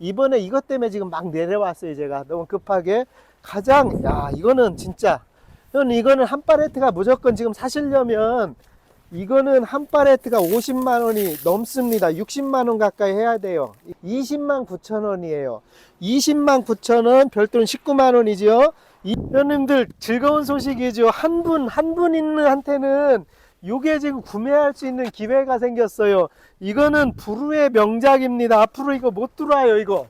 이번에 이것 때문에 지금 막 내려왔어요 제가. 너무 급하게. 가장 야 이거는 진짜. 형 이거는 한 팔레트가 무조건 지금 사시려면 이거는 한 팔레트가 50만 원이 넘습니다. 60만 원 가까이 해야 돼요. 20만 9천 원이에요. 20만 9천 원 별도는 19만 원이죠 이 회원님들 즐거운 소식이죠 한 분 한 분 있는 한테는 요게 지금 구매할 수 있는 기회가 생겼어요. 이거는 부르의 명작입니다. 앞으로 이거 못 들어와요 이거.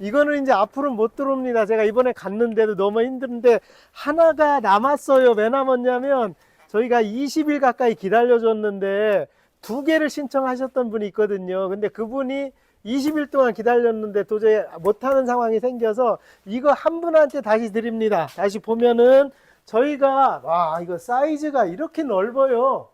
이거는 이제 앞으로 못 들어옵니다. 제가 이번에 갔는데도 너무 힘든데 하나가 남았어요. 왜 남았냐면 저희가 20일 가까이 기다려줬는데 두 개를 신청하셨던 분이 있거든요. 근데 그분이 20일 동안 기다렸는데 도저히 못하는 상황이 생겨서 이거 한 분한테 다시 드립니다. 다시 보면은 저희가 와 이거 사이즈가 이렇게 넓어요.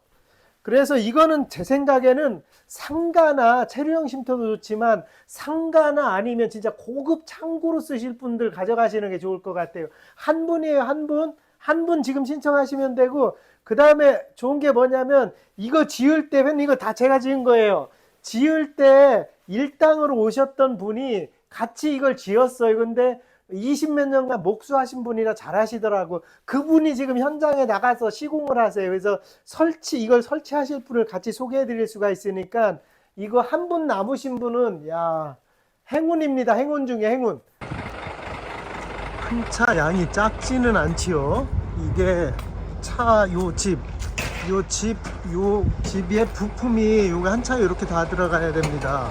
그래서 이거는 제 생각에는 상가나 체류형 쉼터도 좋지만 상가나 아니면 진짜 고급 창고로 쓰실 분들 가져가시는 게 좋을 것 같아요. 한 분이에요, 한 분. 한 분 지금 신청하시면 되고 그 다음에 좋은 게 뭐냐면 이거 지을 때 이거 다 제가 지은 거예요. 지을 때 일당으로 오셨던 분이 같이 이걸 지었어요. 근데 20 몇 년간 목수하신 분이라 잘하시더라고. 그분이 지금 현장에 나가서 시공을 하세요. 그래서 설치, 이걸 설치하실 분을 같이 소개해 드릴 수가 있으니까 이거 한 분 남으신 분은, 야, 행운입니다. 행운 중에 행운. 한차 양이 작지는 않지요. 이게 차 요 집, 요 집, 요 집의 부품이 요거 한 차에 이렇게 다 들어가야 됩니다.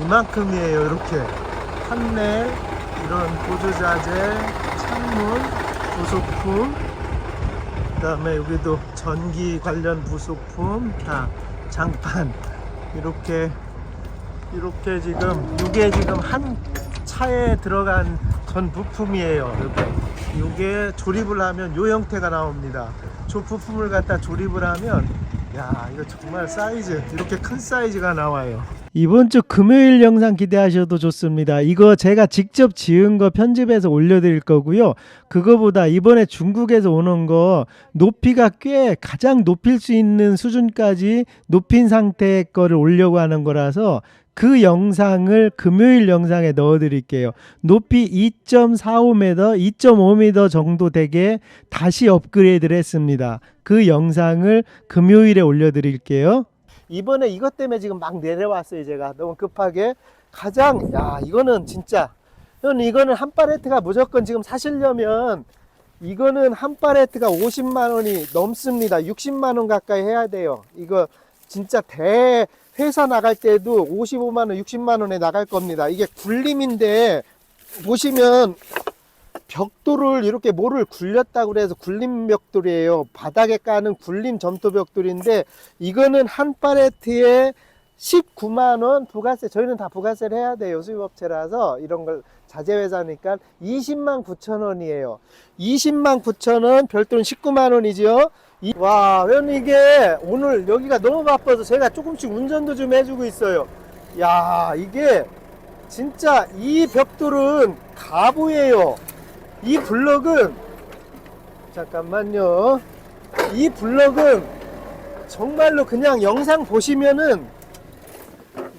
이만큼이에요. 이렇게 판넬, 이런 보조자재, 창문, 부속품, 그 다음에 여기도 전기 관련 부속품, 다 장판 이렇게 이렇게 지금 이게 지금 한 차에 들어간 전 부품이에요. 이렇게 이게 조립을 하면 요 형태가 나옵니다. 저 부품을 갖다 조립을 하면 야 이거 정말 사이즈 이렇게 큰 사이즈가 나와요. 이번 주 금요일 영상 기대하셔도 좋습니다. 이거 제가 직접 지은 거 편집해서 올려드릴 거고요. 그거보다 이번에 중국에서 오는 거 높이가 꽤 가장 높일 수 있는 수준까지 높인 상태의 거를 올려고 하는 거라서 그 영상을 금요일 영상에 넣어 드릴게요. 높이 2.45m, 2.5m 정도 되게 다시 업그레이드를 했습니다. 그 영상을 금요일에 올려 드릴게요. 이번에 이것 때문에 지금 막 내려왔어요, 제가. 너무 급하게. 가장 야, 이거는 진짜 형 이거는 한 팔레트가 무조건 지금 사시려면 이거는 한 팔레트가 50만 원이 넘습니다. 60만 원 가까이 해야 돼요. 이거 진짜 대 회사 나갈 때도 55만 원, 60만 원에 나갈 겁니다. 이게 굴림인데 보시면 벽돌을 이렇게 모를 굴렸다고 그래서 굴림 벽돌이에요. 바닥에 까는 굴림 점토 벽돌인데 이거는 한 팔레트에 19만 원 부가세 저희는 다 부가세를 해야 돼요 수입업체라서. 이런 걸 자재회사니까 20만 9천 원이에요. 20만 9천 원 별도는 19만 원이죠 이- 와 회원님 이게 오늘 여기가 너무 바빠서 제가 조금씩 운전도 좀 해주고 있어요. 야 이게 진짜 이 벽돌은 가부예요 이 블럭은 잠깐만요 이 블럭은 정말로 그냥 영상 보시면은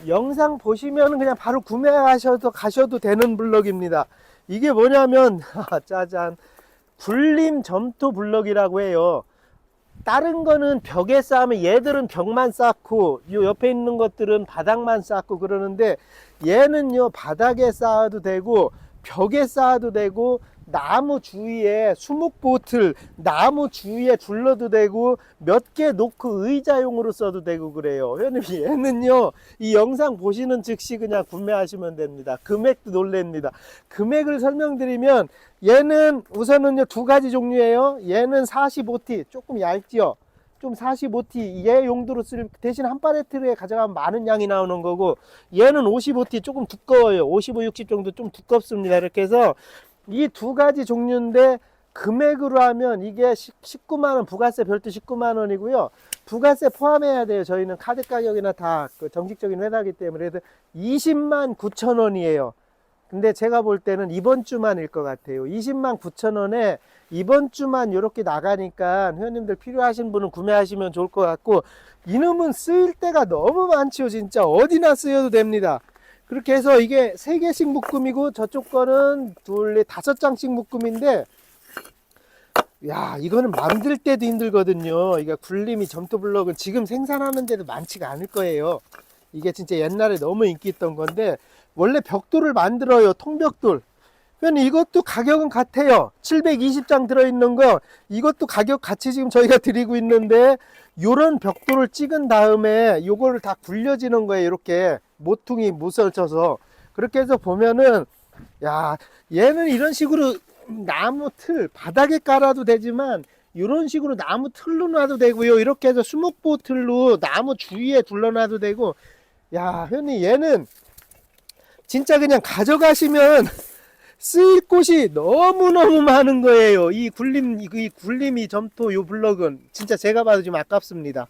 영상 보시면 그냥 바로 구매하셔도 가셔도 되는 블럭입니다. 이게 뭐냐면 짜잔 굴림 점토 블럭이라고 해요. 다른 거는 벽에 쌓으면 얘들은 벽만 쌓고 요 옆에 있는 것들은 바닥만 쌓고 그러는데 얘는요 바닥에 쌓아도 되고 벽에 쌓아도 되고 나무 주위에 수묵보틀 나무 주위에 둘러도 되고 몇 개 놓고 의자용으로 써도 되고 그래요. 회원님 얘는요 이 영상 보시는 즉시 그냥 구매하시면 됩니다. 금액도 놀랍니다. 금액을 설명드리면 얘는 우선은요 두 가지 종류예요. 얘는 45T 조금 얇지요? 좀 45T 얘 용도로 쓸 대신 한 팔레트에 가져가면 많은 양이 나오는 거고 얘는 55T 조금 두꺼워요. 55, 60 정도 좀 두껍습니다. 이렇게 해서 이 두 가지 종류인데 금액으로 하면 이게 19만 원 부가세 별도 19만 원이고요. 부가세 포함해야 돼요. 저희는 카드 가격이나 다 그 정식적인 회사이기 때문에. 그래서 20만 9천 원이에요. 근데 제가 볼 때는 이번 주만일 것 같아요. 20만 9천 원에 이번 주만 이렇게 나가니까 회원님들 필요하신 분은 구매하시면 좋을 것 같고 이놈은 쓰일 때가 너무 많지요 진짜. 어디나 쓰여도 됩니다 그렇게 해서 이게 세 개씩 묶음이고 저쪽 거는 둘, 넷, 다섯 장씩 묶음인데 야 이거는 만들 때도 힘들거든요. 이게 굴림이 점토 블럭은 지금 생산하는 데도 많지가 않을 거예요. 이게 진짜 옛날에 너무 인기 있던 건데 원래 벽돌을 만들어요. 통벽돌. 그러니 이것도 가격은 같아요. 720장 들어있는 거 이것도 가격 같이 지금 저희가 드리고 있는데 요런 벽돌을 찍은 다음에 요거를 다 굴려지는 거예요. 이렇게 모퉁이 무설 쳐서 그렇게 해서 보면은 야 얘는 이런 식으로 나무 틀 바닥에 깔아도 되지만 이런 식으로 나무 틀로 놔도 되고요. 이렇게 해서 수목보 틀로 나무 주위에 둘러놔도 되고 야 현이 얘는 진짜 그냥 가져가시면 쓰일 곳이 너무너무 많은 거예요. 이 굴림, 이- 이 굴림이 점토 요 블럭은 진짜 제가 봐도 좀 아깝습니다.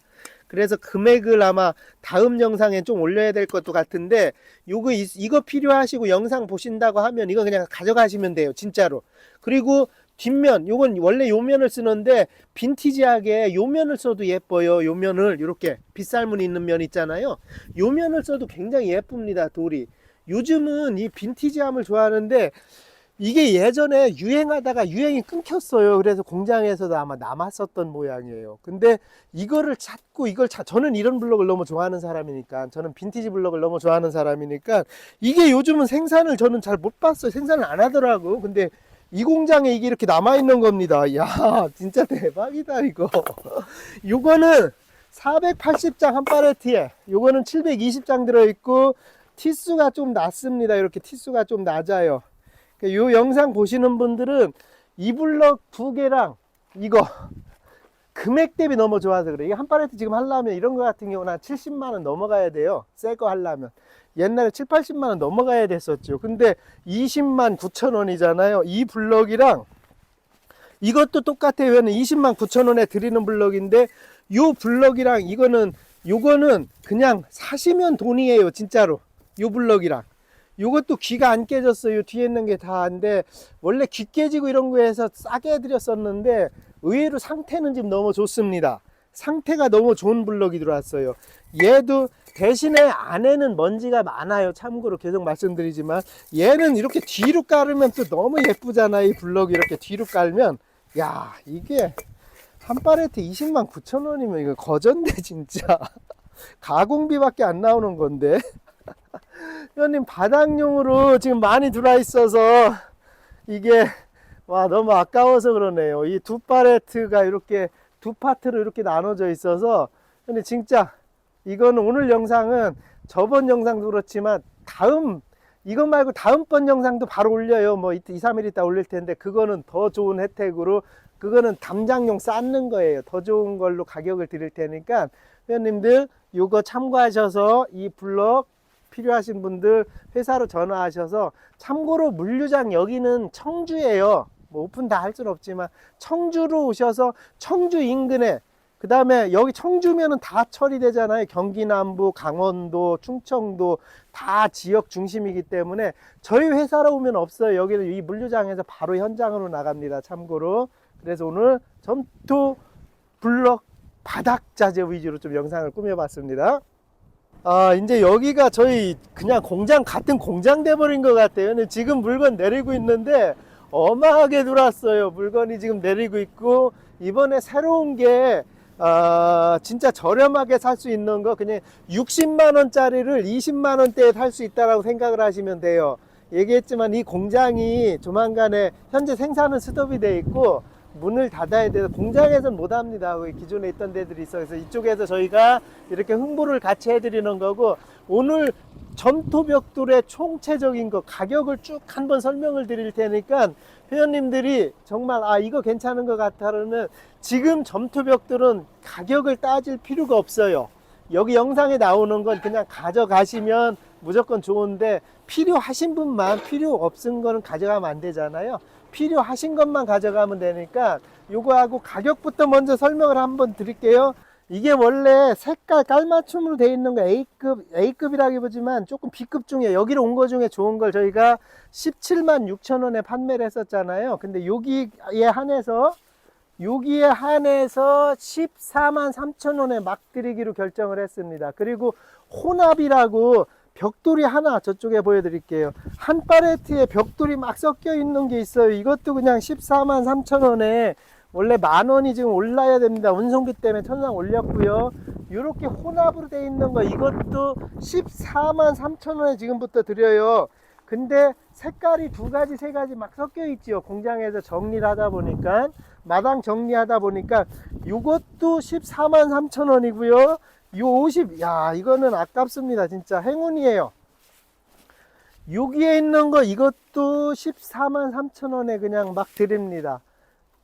그래서 금액을 아마 다음 영상에 좀 올려야 될 것도 같은데 요거 이- 이거 필요하시고 영상 보신다고 하면 이거 그냥 가져가시면 돼요. 진짜로. 그리고 뒷면 요건 원래 요 면을 쓰는데 빈티지하게 요 면을 써도 예뻐요. 요 면을 이렇게 빗살무늬 있는 면 있잖아요. 요 면을 써도 굉장히 예쁩니다. 돌이. 요즘은 이 빈티지함을 좋아하는데 이게 예전에 유행하다가 유행이 끊겼어요. 그래서 공장에서도 아마 남았었던 모양이에요. 근데 이거를 찾고 이걸 찾, 저는 이런 블럭을 너무 좋아하는 사람이니까 저는 빈티지 블럭을 너무 좋아하는 사람이니까 이게 요즘은 생산을 저는 잘 못 봤어요. 생산을 안 하더라고. 근데 이 공장에 이게 이렇게 남아 있는 겁니다. 야, 진짜 대박이다 이거. 요거는 480장 한 팔레트에 요거는 720장 들어 있고 티수가 좀 낮습니다. 이렇게 티수가 좀 낮아요. 이 영상 보시는 분들은 이 블럭 두 개랑 이거 금액 대비 너무 좋아서 그래. 이게 한 팔레트 지금 하려면 이런 거 같은 경우는 한 70만 원 넘어가야 돼요. 새 거 하려면. 옛날에 7, 80만 원 넘어가야 됐었죠. 근데 20만 9천 원이잖아요. 이 블럭이랑 이것도 똑같아요. 얘는 20만 9천 원에 드리는 블럭인데 요 블럭이랑 이거는 요거는 그냥 사시면 돈이에요. 진짜로. 요 블럭이랑. 요것도 귀가 안 깨졌어요. 뒤에 있는 게 다인데 원래 귀 깨지고 이런 거에서 싸게 해드렸었는데 의외로 상태는 지금 너무 좋습니다. 상태가 너무 좋은 블럭이 들어왔어요. 얘도 대신에 안에는 먼지가 많아요. 참고로 계속 말씀드리지만 얘는 이렇게 뒤로 깔으면 또 너무 예쁘잖아요. 이 블럭이 이렇게 뒤로 깔면 야 이게 한 팔레트 20만 9천 원이면 이거 거전데 진짜 가공비밖에 안 나오는 건데 회원님 바닥용으로 지금 많이 들어와 있어서 이게 와 너무 아까워서 그러네요. 이 두 팔레트가 이렇게 두 파트로 이렇게 나눠져 있어서 근데 진짜 이거는 오늘 영상은 저번 영상도 그렇지만 다음 이것 말고 다음번 영상도 바로 올려요. 뭐 2, 3일 있다 올릴 텐데 그거는 더 좋은 혜택으로 그거는 담장용 쌓는 거예요. 더 좋은 걸로 가격을 드릴 테니까 회원님들 요거 참고하셔서 이 블럭 필요하신 분들 회사로 전화하셔서 참고로 물류장 여기는 청주예요. 뭐 오픈 다할 수는 없지만 청주로 오셔서 청주 인근에 그 다음에 여기 청주면은 다 처리되잖아요. 경기 남부, 강원도, 충청도 다 지역 중심이기 때문에 저희 회사로 오면 없어요. 여기는 이 물류장에서 바로 현장으로 나갑니다. 참고로. 그래서 오늘 점토 블럭 바닥 자재 위주로 좀 영상을 꾸며봤습니다. 아, 이제 여기가 저희 그냥 공장 같은 공장 돼버린 것 같아요. 지금 물건 내리고 있는데 어마하게 들어왔어요. 물건이 지금 내리고 있고 이번에 새로운 게 아, 진짜 저렴하게 살 수 있는 거 그냥 60만 원짜리를 20만 원대에 살 수 있다라고 생각을 하시면 돼요. 얘기했지만 이 공장이 조만간에 현재 생산은 스톱이 돼 있고 문을 닫아야 돼서 공장에서는 못 합니다. 거기 기존에 있던 데들이 있어. 그래서 이쪽에서 저희가 이렇게 홍보를 같이 해드리는 거고 오늘 점토벽돌의 총체적인 거 가격을 쭉 한번 설명을 드릴 테니까 회원님들이 정말 아 이거 괜찮은 것 같다는 지금 점토벽돌은 가격을 따질 필요가 없어요. 여기 영상에 나오는 건 그냥 가져가시면 무조건 좋은데 필요하신 분만 필요 없은 거는 가져가면 안 되잖아요. 필요하신 것만 가져가면 되니까 요거하고 가격부터 먼저 설명을 한번 드릴게요. 이게 원래 색깔 깔맞춤으로 되어 있는 거 A급, A급이라기보지만 조금 B급 중에 여기로 온 거 중에 좋은 걸 저희가 17만 6천 원에 판매를 했었잖아요. 근데 여기에 한해서 여기에 한해서 14만 3천 원에 막 드리기로 결정을 했습니다. 그리고 혼합이라고 벽돌이 하나 저쪽에 보여드릴게요. 한 팔레트에 벽돌이 막 섞여 있는 게 있어요. 이것도 그냥 14만 3천 원에 원래 만 원이 지금 올라야 됩니다. 운송비 때문에 천상 올렸고요. 이렇게 혼합으로 돼 있는 거 이것도 14만 3천 원에 지금부터 드려요. 근데 색깔이 두 가지 세 가지 막 섞여 있지요. 공장에서 정리를 하다 보니까 마당 정리하다 보니까 이것도 14만 3천 원이고요. 요 50, 야, 이거는 아깝습니다. 진짜 행운이에요. 여기에 있는 거 이것도 14만 3천 원에 그냥 막 드립니다.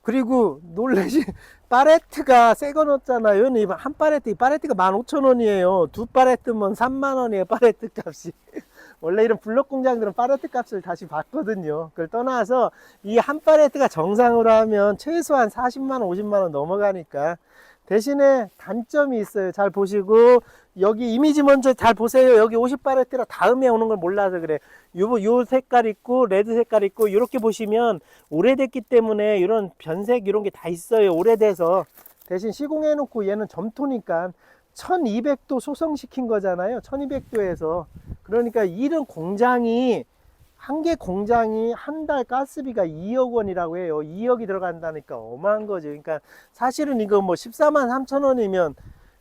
그리고 놀라시 파레트가 새 거 넣었잖아요. 이한 파레트, 이 파레트가 15,000원이에요. 두 파레트면 3만 원이에요. 파레트 값이. 원래 이런 블록 공장들은 파레트 값을 다시 받거든요. 그걸 떠나서 이 한 파레트가 정상으로 하면 최소한 40만 원, 50만 원 넘어가니까 대신에 단점이 있어요. 잘 보시고 여기 이미지 먼저 잘 보세요. 여기 50파레트라 다음에 오는 걸 몰라서 그래. 요, 요 색깔 있고 레드 색깔 있고 이렇게 보시면 오래됐기 때문에 이런 변색 이런 게 다 있어요. 오래돼서 대신 시공해 놓고 얘는 점토니까 1200도 소성시킨 거잖아요. 1200도에서 그러니까 이런 공장이 한 개 공장이 한 달 가스비가 2억 원이라고 해요. 2억이 들어간다니까 어마한 거죠. 그러니까 사실은 이거 뭐 14만 3천 원이면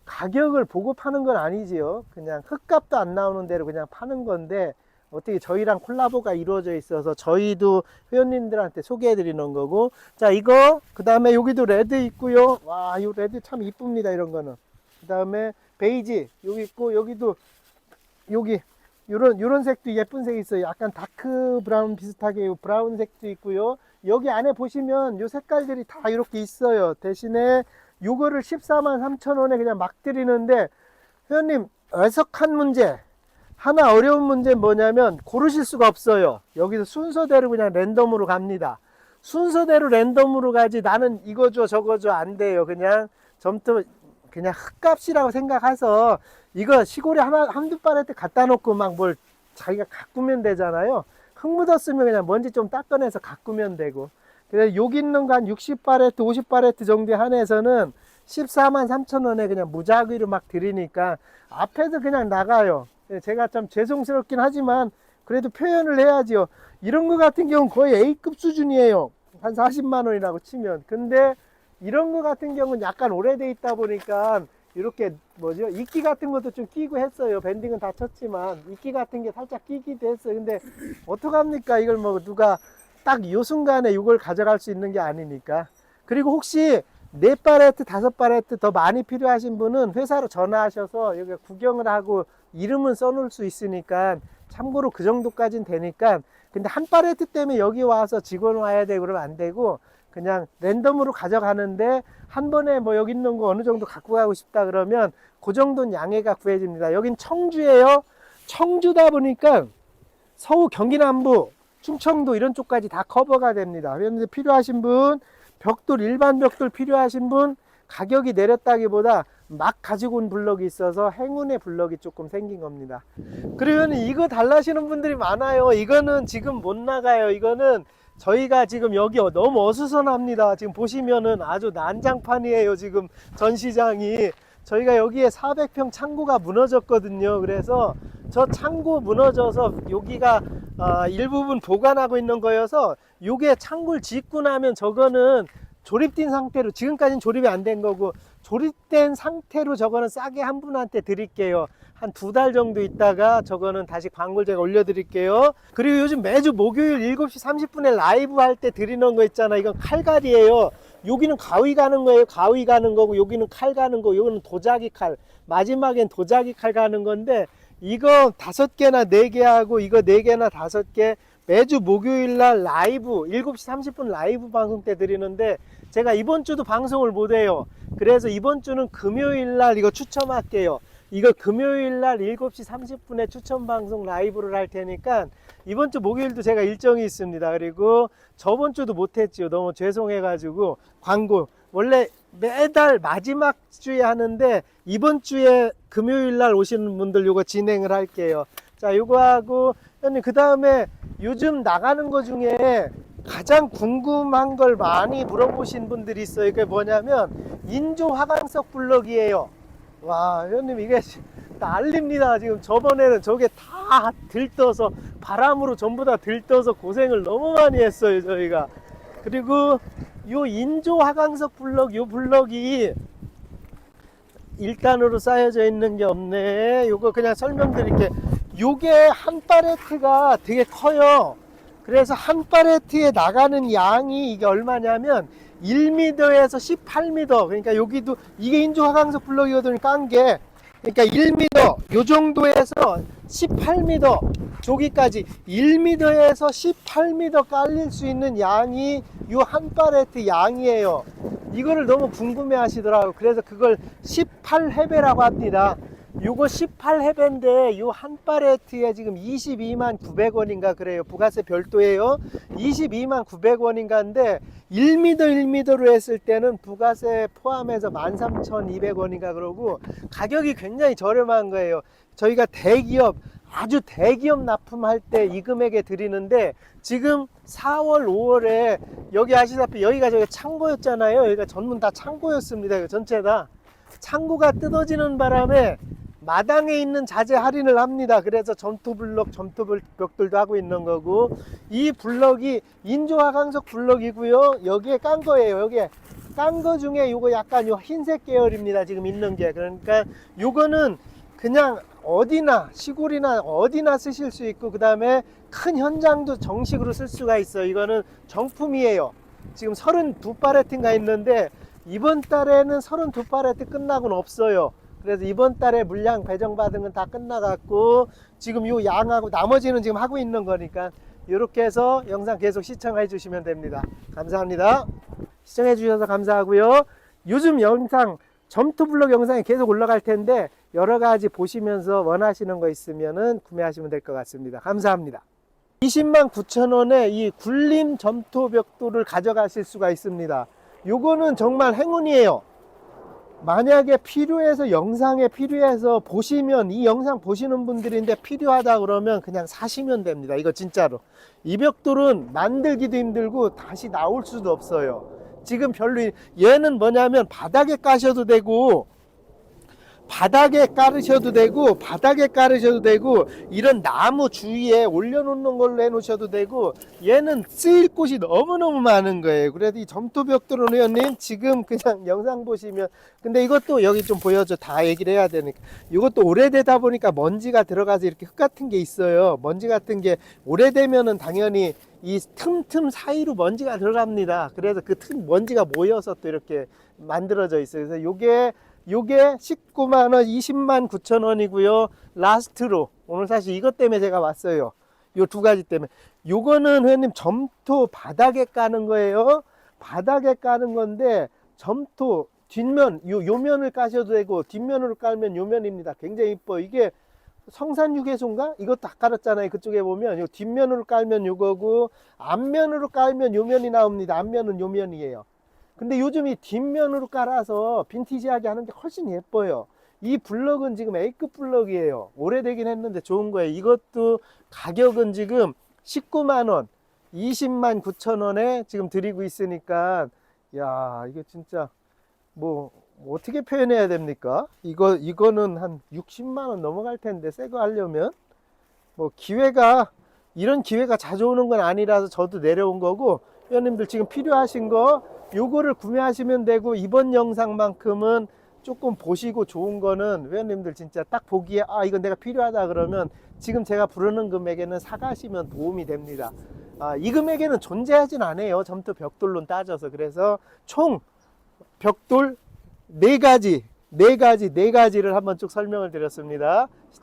가격을 보고 파는 건 아니지요. 그냥 흙값도 안 나오는 대로 그냥 파는 건데 어떻게 저희랑 콜라보가 이루어져 있어서 저희도 회원님들한테 소개해 드리는 거고 자 이거 그 다음에 여기도 레드 있고요 와 이 레드 참 이쁩니다 이런 거는 그 다음에 베이지 여기 있고 여기도 여기 요런 요런 색도 예쁜 색이 있어요 약간 다크 브라운 비슷하게 요 브라운 색도 있고요 여기 안에 보시면 요 색깔들이 다 이렇게 있어요 대신에 요거를 14만 3천 원에 그냥 막 드리는데 회원님 애석한 문제 하나 어려운 문제는 뭐냐면 고르실 수가 없어요. 여기서 순서대로 그냥 랜덤으로 갑니다. 순서대로 랜덤으로 가지 나는 이거 줘 저거 줘 안 돼요. 그냥 점토 그냥 흙값이라고 생각해서 이거 시골에 하나 한두 팔레트 갖다 놓고 막 뭘 자기가 가꾸면 되잖아요. 흙 묻었으면 그냥 먼지 좀 닦아내서 가꾸면 되고. 그래서 여기 있는 거 한 60파레트, 50파레트 정도에 한해서는 14만 3천 원에 그냥 무작위로 막 드리니까 앞에서 그냥 나가요. 예, 제가 좀 죄송스럽긴 하지만 그래도 표현을 해야지요. 이런 거 같은 경우는 거의 A급 수준이에요. 한 40만 원이라고 치면. 근데 이런 거 같은 경우는 약간 오래돼 있다 보니까 이렇게 뭐죠? 이끼 같은 것도 좀 끼고 했어요. 밴딩은 다 쳤지만 이끼 같은 게 살짝 끼기도 했어요. 근데 어떡합니까? 이걸 뭐 누가 딱 이 순간에 이걸 가져갈 수 있는 게 아니니까. 그리고 혹시 네 파레트, 다섯 파레트 더 많이 필요하신 분은 회사로 전화하셔서 여기 구경을 하고 이름은 써놓을 수 있으니까 참고로 그 정도까지는 되니까 근데 한 파레트 때문에 여기 와서 직원 와야 되고 그러면 안 되고 그냥 랜덤으로 가져가는데 한 번에 뭐 여기 있는 거 어느 정도 갖고 가고 싶다 그러면 그 정도는 양해가 구해집니다. 여긴 청주예요. 청주다 보니까 서울 경기남부 충청도 이런 쪽까지 다 커버가 됩니다. 그런데 필요하신 분 벽돌 일반 벽돌 필요하신 분 가격이 내렸다기보다 막 가지고 온 블럭이 있어서 행운의 블럭이 조금 생긴 겁니다. 그러면 이거 달라시는 분들이 많아요. 이거는 지금 못 나가요. 이거는 저희가 지금 여기 너무 어수선합니다. 지금 보시면은 아주 난장판이에요. 지금 전시장이. 저희가 여기에 400평 창고가 무너졌거든요. 그래서 저 창고 무너져서 여기가 아, 일부분 보관하고 있는 거여서 요게 창고를 짓고 나면 저거는 조립된 상태로 지금까지는 조립이 안 된 거고 조립된 상태로 저거는 싸게 한 분한테 드릴게요. 한 두 달 정도 있다가 저거는 다시 광고를 제가 올려드릴게요. 그리고 요즘 매주 목요일 7시 30분에 라이브 할 때 드리는 거 있잖아. 이건 칼갈이에요. 여기는 가위 가는 거예요. 가위 가는 거고 여기는 칼 가는 거. 여기는 도자기 칼. 마지막엔 도자기 칼 가는 건데 이거 다섯 개나 네 개 하고 이거 네 개나 다섯 개 매주 목요일 날 라이브 7시 30분 라이브 방송 때 드리는데 제가 이번 주도 방송을 못 해요. 그래서 이번 주는 금요일 날 이거 추첨할게요. 이거 금요일 날 7시 30분에 추첨 방송 라이브를 할 테니까 이번 주 목요일도 제가 일정이 있습니다. 그리고 저번 주도 못 했지요. 너무 죄송해 가지고 광고 원래 매달 마지막 주에 하는데 이번 주에 금요일 날 오시는 분들 요거 진행을 할게요. 자, 요거 하고 형님 그 다음에 요즘 나가는 거 중에 가장 궁금한 걸 많이 물어보신 분들이 있어요. 그게 뭐냐면 인조 화강석 블럭이에요. 와, 회원님 이게 난립니다. 지금 저번에는 저게 다 들떠서 바람으로 전부 다 들떠서 고생을 너무 많이 했어요, 저희가. 그리고 요 인조 하강석 블럭 요 블럭이 1단으로 쌓여져 있는 게 없네. 요거 그냥 설명드릴게. 요게 한 팔레트가 되게 커요. 그래서 한 팔레트에 나가는 양이 이게 얼마냐면 1m에서 18m. 그러니까 여기도 이게 인조 하강석 블럭이거든요. 깐 게. 그러니까 1m 요 정도에서 18m 저기까지 1m에서 18m 깔릴 수 있는 양이 요 한 팔레트 양이에요. 이거를 너무 궁금해 하시더라고요. 그래서 그걸 18해배라고 합니다. 요거 18해배인데 요 한 팔레트에 지금 22만 900원인가 그래요. 부가세 별도예요. 22만 900원인가인데 1m 1m로 했을 때는 부가세 포함해서 13,200원인가 그러고 가격이 굉장히 저렴한 거예요. 저희가 대기업 아주 대기업 납품할 때 이 금액에 드리는데 지금 4월 5월에 여기 아시다시피 여기가 저기 창고였잖아요. 여기가 전문 다 창고였습니다. 전체 다 창고가 뜯어지는 바람에 마당에 있는 자재 할인을 합니다. 그래서 점토 블럭, 점토 벽돌도 하고 있는 거고 이 블럭이 인조화 강석 블럭이고요. 여기에 깐 거예요. 여기에 깐 거 중에 요거 약간 요 흰색 계열입니다. 지금 있는 게 그러니까 요거는 그냥 어디나 시골이나 어디나 쓰실 수 있고 그 다음에 큰 현장도 정식으로 쓸 수가 있어요. 이거는 정품이에요. 지금 32파레트인가 있는데 이번 달에는 32파레트 끝나고는 없어요. 그래서 이번 달에 물량 배정받은 건 다 끝나갔고 지금 요 양하고 나머지는 지금 하고 있는 거니까 이렇게 해서 영상 계속 시청해 주시면 됩니다. 감사합니다. 시청해 주셔서 감사하고요. 요즘 영상 점토 블록 영상이 계속 올라갈 텐데 여러 가지 보시면서 원하시는 거 있으면은 구매하시면 될 것 같습니다. 감사합니다. 20만 9천 원에 이 굴림 점토 벽돌을 가져가실 수가 있습니다. 요거는 정말 행운이에요. 만약에 필요해서 영상에 필요해서 보시면 이 영상 보시는 분들인데 필요하다 그러면 그냥 사시면 됩니다. 이거 진짜로. 이 벽돌은 만들기도 힘들고 다시 나올 수도 없어요. 지금 별로 이- 얘는 뭐냐면 바닥에 까셔도 되고 바닥에 깔으셔도 되고 바닥에 깔으셔도 되고 이런 나무 주위에 올려놓는 걸로 해놓으셔도 되고 얘는 쓰일 곳이 너무너무 많은 거예요. 그래도 이 점토벽돌은 의원님 지금 그냥 영상 보시면 근데 이것도 여기 좀 보여줘. 다 얘기를 해야 되니까. 이것도 오래되다 보니까 먼지가 들어가서 이렇게 흙 같은 게 있어요. 먼지 같은 게 오래되면은 당연히 이 틈틈 사이로 먼지가 들어갑니다. 그래서 그 틈 먼지가 모여서 또 이렇게 만들어져 있어요. 그래서 요게 요게 19만원 20만 9천 원이고요. 라스트로. 오늘 사실 이것 때문에 제가 왔어요. 요 두 가지 때문에. 요거는 회원님 점토 바닥에 까는 거예요. 바닥에 까는 건데 점토 뒷면 요, 요 면을 까셔도 되고 뒷면으로 깔면 요 면입니다. 굉장히 이뻐. 이게 성산유괴소인가? 이것도 다 깔았잖아요. 그쪽에 보면. 요 뒷면으로 깔면 요거고 앞면으로 깔면 요 면이 나옵니다. 앞면은 요 면이에요 근데 요즘 이 뒷면으로 깔아서 빈티지하게 하는 게 훨씬 예뻐요. 이 블럭은 지금 A급 블럭이에요. 오래되긴 했는데 좋은 거예요. 이것도 가격은 지금 19만원, 20만 9천원에 지금 드리고 있으니까, 야, 이거 진짜, 뭐, 뭐 어떻게 표현해야 됩니까? 이거, 이거는 한 60만원 넘어갈 텐데, 새 거 하려면. 뭐, 기회가, 이런 기회가 자주 오는 건 아니라서 저도 내려온 거고, 회원님들 지금 필요하신 거 요거를 구매하시면 되고 이번 영상만큼은 조금 보시고 좋은 거는 회원님들 진짜 딱 보기에 아 이건 내가 필요하다 그러면 지금 제가 부르는 금액에는 사가시면 도움이 됩니다. 아, 이 금액에는 존재하진 않아요. 점토 벽돌로 따져서. 그래서 총 벽돌 네 가지 네 가지 네 가지를 한번 쭉 설명을 드렸습니다